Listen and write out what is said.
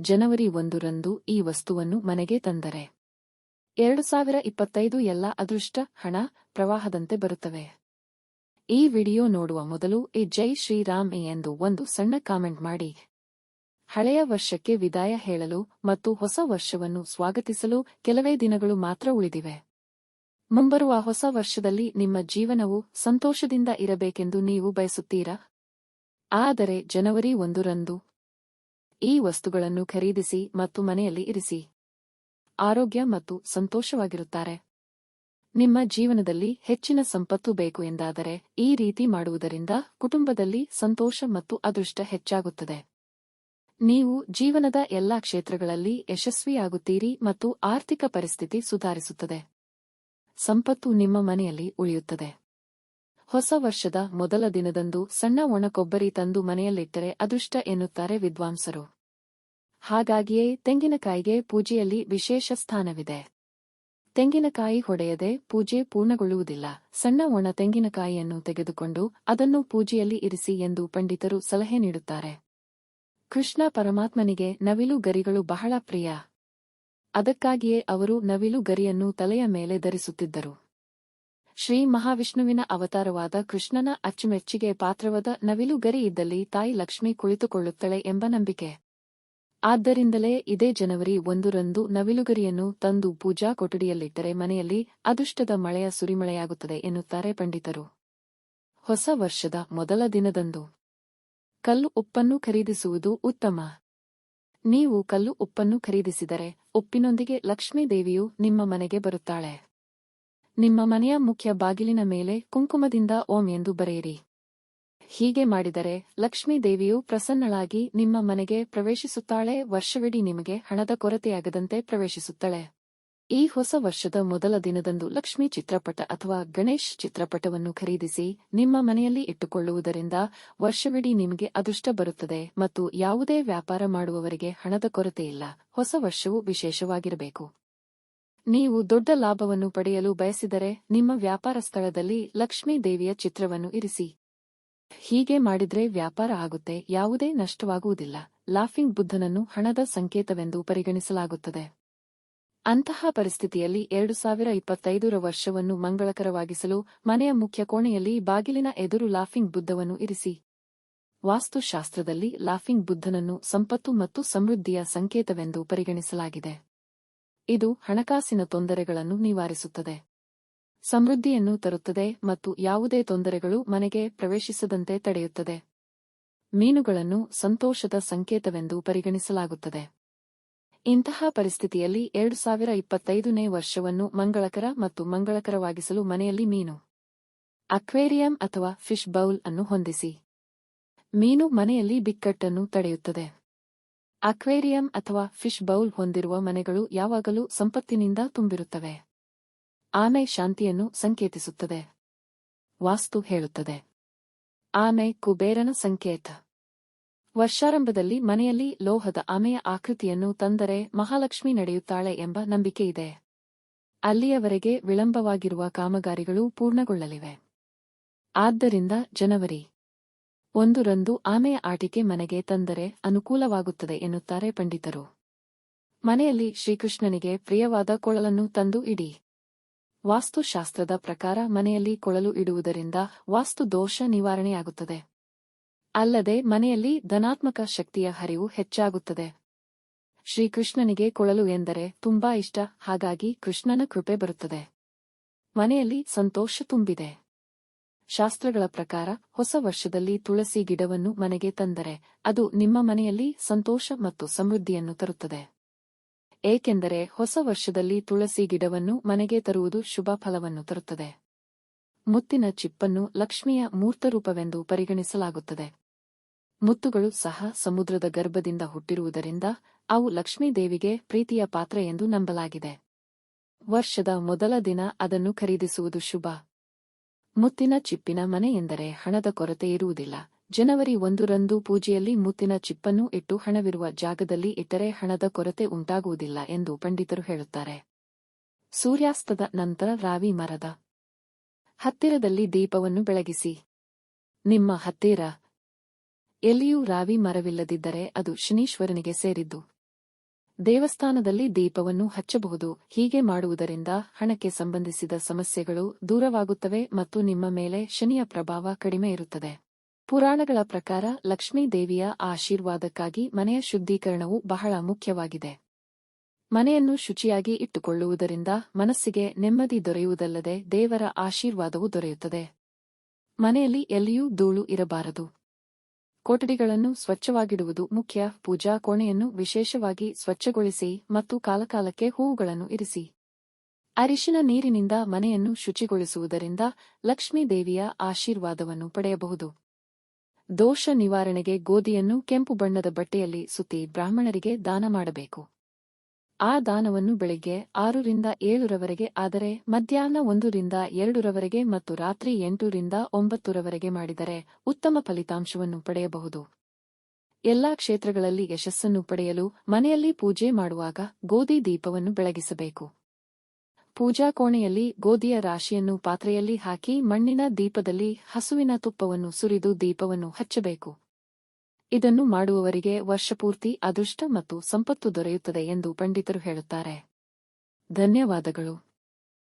ಜನವರಿ ಒಂದರಂದು ಈ ವಸ್ತುವನ್ನು ಮನೆಗೆ ತಂದರೆ. ಎರಡು ಸಾವಿರ ಇಪ್ಪತ್ತೈದು ಎಲ್ಲ ಅದೃಷ್ಟ, ಹಣ, ಪ್ರವಾಹದಂತೆ ಬರುತ್ತವೆ. ಈ ವಿಡಿಯೋ ನೋಡುವ ಮೊದಲು ಎ ಜೈ ಶ್ರೀರಾಮ್ ಎ ಎಂದು ಒಂದು ಸಣ್ಣ ಕಾಮೆಂಟ್ ಮಾಡಿ. ಹಳೆಯ ವರ್ಷಕ್ಕೆ ವಿದಾಯ ಹೇಳಲು ಮತ್ತು ಹೊಸ ವರ್ಷವನ್ನು ಸ್ವಾಗತಿಸಲು ಕೆಲವೇ ದಿನಗಳು ಮಾತ್ರ ಉಳಿದಿವೆ. ಮುಂಬರುವ ಹೊಸ ವರ್ಷದಲ್ಲಿ ನಿಮ್ಮ ಜೀವನವು ಸಂತೋಷದಿಂದ ಇರಬೇಕೆಂದು ನೀವು ಬಯಸುತ್ತೀರಾ? ಆದರೆ ಜನವರಿ ಒಂದರಂದು ಈ ವಸ್ತುಗಳನ್ನು ಖರೀದಿಸಿ ಮತ್ತು ಮನೆಯಲ್ಲಿ ಇರಿಸಿ. ಆರೋಗ್ಯ ಮತ್ತು ಸಂತೋಷವಾಗಿರುತ್ತಾರೆ. ನಿಮ್ಮ ಜೀವನದಲ್ಲಿ ಹೆಚ್ಚಿನ ಸಂಪತ್ತು ಬೇಕು ಎಂದಾದರೆ ಈ ರೀತಿ ಮಾಡುವುದರಿಂದ ಕುಟುಂಬದಲ್ಲಿ ಸಂತೋಷ ಮತ್ತು ಅದೃಷ್ಟ ಹೆಚ್ಚಾಗುತ್ತದೆ. ನೀವು ಜೀವನದ ಎಲ್ಲಾ ಕ್ಷೇತ್ರಗಳಲ್ಲಿ ಯಶಸ್ವಿಯಾಗುತ್ತೀರಿ ಮತ್ತು ಆರ್ಥಿಕ ಪರಿಸ್ಥಿತಿ ಸುಧಾರಿಸುತ್ತದೆ. ಸಂಪತ್ತು ನಿಮ್ಮ ಮನೆಯಲ್ಲಿ ಉಳಿಯುತ್ತದೆ. ಹೊಸ ವರ್ಷದ ಮೊದಲ ದಿನದಂದು ಸಣ್ಣ ಒಣಕೊಬ್ಬರಿ ತಂದು ಮನೆಯಲ್ಲಿಟ್ಟರೆ ಅದೃಷ್ಟ ಎನ್ನುತ್ತಾರೆ ವಿದ್ವಾಂಸರು. ಹಾಗಾಗಿಯೇ ತೆಂಗಿನಕಾಯಿಗೆ ಪೂಜೆಯಲ್ಲಿ ವಿಶೇಷ ಸ್ಥಾನವಿದೆ. ತೆಂಗಿನಕಾಯಿ ಹೊಡೆಯದೆ ಪೂಜೆ ಪೂರ್ಣಗೊಳ್ಳುವುದಿಲ್ಲ. ಸಣ್ಣ ಒಣ ತೆಂಗಿನಕಾಯಿಯನ್ನು ತೆಗೆದುಕೊಂಡು ಅದನ್ನು ಪೂಜೆಯಲ್ಲಿ ಇರಿಸಿ ಎಂದು ಪಂಡಿತರು ಸಲಹೆ ನೀಡುತ್ತಾರೆ. ಕೃಷ್ಣ ಪರಮಾತ್ಮನಿಗೆ ನವಿಲು ಗರಿಗಳು ಬಹಳ ಪ್ರಿಯ. ಅದಕ್ಕಾಗಿಯೇ ಅವರು ನವಿಲು ಗರಿಯನ್ನು ತಲೆಯ ಮೇಲೆ ಧರಿಸುತ್ತಿದ್ದರು. ಶ್ರೀ ಮಹಾವಿಷ್ಣುವಿನ ಅವತಾರವಾದ ಕೃಷ್ಣನ ಅಚ್ಚುಮೆಚ್ಚಿಗೆ ಪಾತ್ರವಾದ ನವಿಲುಗರಿ ಇದ್ದಲ್ಲಿ ತಾಯಿ ಲಕ್ಷ್ಮಿ ಕುಳಿತುಕೊಳ್ಳುತ್ತಳೆ ಎಂಬ ನಂಬಿಕೆ. ಆದ್ದರಿಂದಲೇ ಇದೇ ಜನವರಿ ಒಂದರಂದು ನವಿಲುಗರಿಯನ್ನು ತಂದು ಪೂಜಾ ಕೊಠಡಿಯಲ್ಲಿಟ್ಟರೆ ಮನೆಯಲ್ಲಿ ಅದೃಷ್ಟದ ಮಳೆಯ ಸುರಿಮಳೆಯಾಗುತ್ತದೆ ಎನ್ನುತ್ತಾರೆ ಪಂಡಿತರು. ಹೊಸ ವರ್ಷದ ಮೊದಲ ದಿನದಂದು. ಕಲ್ಲು ಉಪ್ಪನ್ನು ಖರೀದಿಸುವುದು ಉತ್ತಮ. ನೀವು ಕಲ್ಲು ಉಪ್ಪನ್ನು ಖರೀದಿಸಿದರೆ ಉಪ್ಪಿನೊಂದಿಗೆ ಲಕ್ಷ್ಮೀದೇವಿಯು ನಿಮ್ಮ ಮನೆಗೆ ಬರುತ್ತಾಳೆ. ನಿಮ್ಮ ಮನೆಯ ಮುಖ್ಯ ಬಾಗಿಲಿನ ಮೇಲೆ ಕುಂಕುಮದಿಂದ ಓಂ ಎಂದು ಬರೆಯಿರಿ. ಹೀಗೆ ಮಾಡಿದರೆ ಲಕ್ಷ್ಮೀ ದೇವಿಯು ಪ್ರಸನ್ನಳಾಗಿ ನಿಮ್ಮ ಮನೆಗೆ ಪ್ರವೇಶಿಸುತ್ತಾಳೆ, ವರ್ಷವಿಡೀ ನಿಮಗೆ ಹಣದ ಕೊರತೆಯಾಗದಂತೆ ಪ್ರವೇಶಿಸುತ್ತಾಳೆ. ಈ ಹೊಸ ವರ್ಷದ ಮೊದಲ ದಿನದಂದು ಲಕ್ಷ್ಮೀ ಚಿತ್ರಪಟ ಅಥವಾ ಗಣೇಶ್ ಚಿತ್ರಪಟವನ್ನು ಖರೀದಿಸಿ ನಿಮ್ಮ ಮನೆಯಲ್ಲಿ ಇಟ್ಟುಕೊಳ್ಳುವುದರಿಂದ ವರ್ಷವಿಡೀ ನಿಮಗೆ ಅದೃಷ್ಟ ಬರುತ್ತದೆ ಮತ್ತು ಯಾವುದೇ ವ್ಯಾಪಾರ ಮಾಡುವವರಿಗೆ ಹಣದ ಕೊರತೆಯಿಲ್ಲ. ಹೊಸ ವರ್ಷವು ವಿಶೇಷವಾಗಿರಬೇಕು. ನೀವು ದೊಡ್ಡ ಲಾಭವನ್ನು ಪಡೆಯಲು ಬಯಸಿದರೆ ನಿಮ್ಮ ವ್ಯಾಪಾರ ಸ್ಥಳದಲ್ಲಿ ಲಕ್ಷ್ಮೀ ದೇವಿಯ ಚಿತ್ರವನ್ನು ಇರಿಸಿ. ಹೀಗೆ ಮಾಡಿದ್ರೆ ವ್ಯಾಪಾರ ಆಗುತ್ತೆ, ಯಾವುದೇ ನಷ್ಟವಾಗುವುದಿಲ್ಲ. ಲಾಫಿಂಗ್ ಬುದ್ಧನನ್ನು ಹಣದ ಸಂಕೇತವೆಂದು ಪರಿಗಣಿಸಲಾಗುತ್ತದೆ. ಅಂತಹ ಪರಿಸ್ಥಿತಿಯಲ್ಲಿ ಎರಡು ಸಾವಿರ ಇಪ್ಪತ್ತೈದರ ವರ್ಷವನ್ನು ಮಂಗಳಕರವಾಗಿಸಲು ಮನೆಯ ಮುಖ್ಯ ಕೋಣೆಯಲ್ಲಿ ಬಾಗಿಲಿನ ಎದುರು ಲಾಫಿಂಗ್ ಬುದ್ಧವನ್ನು ಇರಿಸಿ. ವಾಸ್ತುಶಾಸ್ತ್ರದಲ್ಲಿ ಲಾಫಿಂಗ್ ಬುದ್ಧನನ್ನು ಸಂಪತ್ತು ಮತ್ತು ಸಮೃದ್ಧಿಯ ಸಂಕೇತವೆಂದು ಪರಿಗಣಿಸಲಾಗಿದೆ. ಇದು ಹಣಕಾಸಿನ ತೊಂದರೆಗಳನ್ನು ನಿವಾರಿಸುತ್ತದೆ. ಸಮೃದ್ಧಿಯನ್ನು ತರುತ್ತದೆ ಮತ್ತು ಯಾವುದೇ ತೊಂದರೆಗಳು ಮನೆಗೆ ಪ್ರವೇಶಿಸದಂತೆ ತಡೆಯುತ್ತದೆ. ಮೀನುಗಳನ್ನು ಸಂತೋಷದ ಸಂಕೇತವೆಂದು ಪರಿಗಣಿಸಲಾಗುತ್ತದೆ. ಇಂತಹ ಪರಿಸ್ಥಿತಿಯಲ್ಲಿ ಎರಡು ಸಾವಿರ ಇಪ್ಪತ್ತೈದನೇ ವರ್ಷವನ್ನು ಮಂಗಳಕರ ಮತ್ತು ಮಂಗಳಕರವಾಗಿಸಲು ಮನೆಯಲ್ಲಿ ಮೀನು, ಅಕ್ವೇರಿಯಂ ಅಥವಾ ಫಿಶ್ ಬೌಲ್ ಅನ್ನು ಹೊಂದಿಸಿ. ಮೀನು ಮನೆಯಲ್ಲಿ ಬಿಕ್ಕಟ್ಟನ್ನು ತಡೆಯುತ್ತದೆ. ಅಕ್ವೇರಿಯಂ ಅಥವಾ ಫಿಶ್ ಬೌಲ್ ಹೊಂದಿರುವ ಮನೆಗಳು ಯಾವಾಗಲೂ ಸಂಪತ್ತಿನಿಂದ ತುಂಬಿರುತ್ತವೆ. ಆನೆ ಶಾಂತಿಯನ್ನು ಸಂಕೇತಿಸುತ್ತದೆ. ವಾಸ್ತು ಹೇಳುತ್ತದೆ. ಆನೆ ಕುಬೇರನ ಸಂಕೇತ. ವರ್ಷಾರಂಭದಲ್ಲಿ ಮನೆಯಲ್ಲಿ ಲೋಹದ ಆಮೆಯ ಆಕೃತಿಯನ್ನು ತಂದರೆ ಮಹಾಲಕ್ಷ್ಮಿ ನಡೆಯುತ್ತಾಳೆ ಎಂಬ ನಂಬಿಕೆಯಿದೆ ಅಲ್ಲಿಯವರೆಗೆ ವಿಳಂಬವಾಗಿರುವ ಕಾಮಗಾರಿಗಳು ಪೂರ್ಣಗೊಳ್ಳಲಿವೆ. ಆದ್ದರಿಂದ ಜನವರಿ ಒಂದರಂದು ಆಮೆಯ ಆಟಿಕೆ ಮನೆಗೆ ತಂದರೆ ಅನುಕೂಲವಾಗುತ್ತದೆ ಎನ್ನುತ್ತಾರೆ ಪಂಡಿತರು. ಮನೆಯಲ್ಲಿ ಶ್ರೀಕೃಷ್ಣನಿಗೆ ಪ್ರಿಯವಾದ ಕೊಳಲನ್ನು ತಂದು ಇಡಿ. ವಾಸ್ತುಶಾಸ್ತ್ರದ ಪ್ರಕಾರ ಮನೆಯಲ್ಲಿ ಕೊಳಲು ಇಡುವುದರಿಂದ ವಾಸ್ತು ದೋಷ ನಿವಾರಣೆಯಾಗುತ್ತದೆ. ಅಲ್ಲದೆ ಮನೆಯಲ್ಲಿ ಧನಾತ್ಮಕ ಶಕ್ತಿಯ ಹರಿವು ಹೆಚ್ಚಾಗುತ್ತದೆ. ಶ್ರೀಕೃಷ್ಣನಿಗೆ ಕೊಳಲು ಎಂದರೆ ತುಂಬಾ ಇಷ್ಟ, ಹಾಗಾಗಿ ಕೃಷ್ಣನ ಕೃಪೆ ಬರುತ್ತದೆ. ಮನೆಯಲ್ಲಿ ಸಂತೋಷ ತುಂಬಿದೆ. ಶಾಸ್ತ್ರಗಳ ಪ್ರಕಾರ ಹೊಸ ವರ್ಷದಲ್ಲಿ ತುಳಸಿ ಗಿಡವನ್ನು ಮನೆಗೆ ತಂದರೆ ಅದು ನಿಮ್ಮ ಮನೆಯಲ್ಲಿ ಸಂತೋಷ ಮತ್ತು ಸಮೃದ್ಧಿಯನ್ನು ತರುತ್ತದೆ. ಏಕೆಂದರೆ ಹೊಸ ವರ್ಷದಲ್ಲಿ ತುಳಸಿ ಗಿಡವನ್ನು ಮನೆಗೆ ತರುವುದು ಶುಭ ಫಲವನ್ನು ತರುತ್ತದೆ. ಮುತ್ತಿನ ಚಿಪ್ಪನ್ನು ಲಕ್ಷ್ಮಿಯ ಮೂರ್ತರೂಪವೆಂದು ಪರಿಗಣಿಸಲಾಗುತ್ತದೆ. ಮುತ್ತುಗಳು ಸಹ ಸಮುದ್ರದ ಗರ್ಭದಿಂದ ಹುಟ್ಟಿರುವುದರಿಂದ ಅವು ಲಕ್ಷ್ಮೀದೇವಿಗೆ ಪ್ರೀತಿಯ ಪಾತ್ರ ಎಂದು ನಂಬಲಾಗಿದೆ. ವರ್ಷದ ಮೊದಲ ದಿನ ಅದನ್ನು ಖರೀದಿಸುವುದು ಶುಭ. ಮುತ್ತಿನ ಚಿಪ್ಪಿನ ಮನೆ ಎಂದರೆ ಹಣದ ಕೊರತೆ ಇರುವುದಿಲ್ಲ. ಜನವರಿ ಒಂದರಂದು ಪೂಜೆಯಲ್ಲಿ ಮುತ್ತಿನ ಚಿಪ್ಪನ್ನು ಇಟ್ಟು ಹಣವಿರುವ ಜಾಗದಲ್ಲಿ ಇಟ್ಟರೆ ಹಣದ ಕೊರತೆ ಉಂಟಾಗುವುದಿಲ್ಲ ಎಂದು ಪಂಡಿತರು ಹೇಳುತ್ತಾರೆ. ಸೂರ್ಯಾಸ್ತದ ನಂತರ ರಾವಿ ಮರದ ಹತ್ತಿರದಲ್ಲಿ ದೀಪವನ್ನು ಬೆಳಗಿಸಿ, ನಿಮ್ಮ ಹತ್ತಿರ ಎಲ್ಲಿಯೂ ರಾವಿ ಮರವಿಲ್ಲದಿದ್ದರೆ ಅದು ಶನೀಶ್ವರನಿಗೆ ಸೇರಿದ್ದು. ದೇವಸ್ಥಾನದಲ್ಲಿ ದೀಪವನ್ನು ಹಚ್ಚಬಹುದು. ಹೀಗೆ ಮಾಡುವುದರಿಂದ ಹಣಕ್ಕೆ ಸಂಬಂಧಿಸಿದ ಸಮಸ್ಯೆಗಳು ದೂರವಾಗುತ್ತವೆ ಮತ್ತು ನಿಮ್ಮ ಮೇಲೆ ಶನಿಯ ಪ್ರಭಾವ ಕಡಿಮೆ ಇರುತ್ತದೆ. ಪುರಾಣಗಳ ಪ್ರಕಾರ ಲಕ್ಷ್ಮೀ ದೇವಿಯ ಆಶೀರ್ವಾದಕ್ಕಾಗಿ ಮನೆಯ ಶುದ್ಧೀಕರಣವು ಬಹಳ ಮುಖ್ಯವಾಗಿದೆ. ಮನೆಯನ್ನು ಶುಚಿಯಾಗಿ ಇಟ್ಟುಕೊಳ್ಳುವುದರಿಂದ ಮನಸ್ಸಿಗೆ ನೆಮ್ಮದಿ ದೊರೆಯುವುದಲ್ಲದೆ ದೇವರ ಆಶೀರ್ವಾದವೂ ದೊರೆಯುತ್ತದೆ. ಮನೆಯಲ್ಲಿ ಎಲ್ಲಿಯೂ ಧೂಳು ಇರಬಾರದು. ಕೊಠಡಿಗಳನ್ನು ಸ್ವಚ್ಛವಾಗಿಡುವುದು ಮುಖ್ಯ. ಪೂಜಾ ಕೋಣೆಯನ್ನು ವಿಶೇಷವಾಗಿ ಸ್ವಚ್ಛಗೊಳಿಸಿ ಮತ್ತು ಕಾಲಕಾಲಕ್ಕೆ ಹೂವುಗಳನ್ನು ಇರಿಸಿ. ಅರಿಶಿನ ನೀರಿನಿಂದ ಮನೆಯನ್ನು ಶುಚಿಗೊಳಿಸುವುದರಿಂದ ಲಕ್ಷ್ಮೀ ದೇವಿಯ ಆಶೀರ್ವಾದವನ್ನು ಪಡೆಯಬಹುದು. ದೋಷ ನಿವಾರಣೆಗೆ ಗೋಧಿಯನ್ನು ಕೆಂಪು ಬಣ್ಣದ ಬಟ್ಟೆಯಲ್ಲಿ ಸುತ್ತಿ ಬ್ರಾಹ್ಮಣರಿಗೆ ದಾನ ಮಾಡಬೇಕು. ಆ ದಾನವನ್ನು ಬೆಳಿಗ್ಗೆ ಆರರಿಂದ ಏಳರವರೆಗೆ, ಆದರೆ ಮಧ್ಯಾಹ್ನ ಒಂದರಿಂದ ಎರಡರವರೆಗೆ ಮತ್ತು ರಾತ್ರಿ ಎಂಟರಿಂದ ಒಂಬತ್ತರವರೆಗೆ ಮಾಡಿದರೆ ಉತ್ತಮ ಫಲಿತಾಂಶವನ್ನು ಪಡೆಯಬಹುದು. ಎಲ್ಲಾ ಕ್ಷೇತ್ರಗಳಲ್ಲಿ ಯಶಸ್ಸನ್ನು ಪಡೆಯಲು ಮನೆಯಲ್ಲಿ ಪೂಜೆ ಮಾಡುವಾಗ ಗೋಧಿ ದೀಪವನ್ನು ಬೆಳಗಿಸಬೇಕು. ಪೂಜಾ ಕೋಣೆಯಲ್ಲಿ ಗೋಧಿಯ ರಾಶಿಯನ್ನು ಪಾತ್ರೆಯಲ್ಲಿ ಹಾಕಿ ಮಣ್ಣಿನ ದೀಪದಲ್ಲಿ ಹಸುವಿನ ತುಪ್ಪವನ್ನು ಸುರಿದು ದೀಪವನ್ನು ಹಚ್ಚಬೇಕು. ಇದನ್ನು ಮಾಡುವವರಿಗೆ ವರ್ಷಪೂರ್ತಿ ಅದೃಷ್ಟ ಮತ್ತು ಸಂಪತ್ತು ದೊರೆಯುತ್ತದೆ ಎಂದು ಪಂಡಿತರು ಹೇಳುತ್ತಾರೆ. ಧನ್ಯವಾದಗಳು.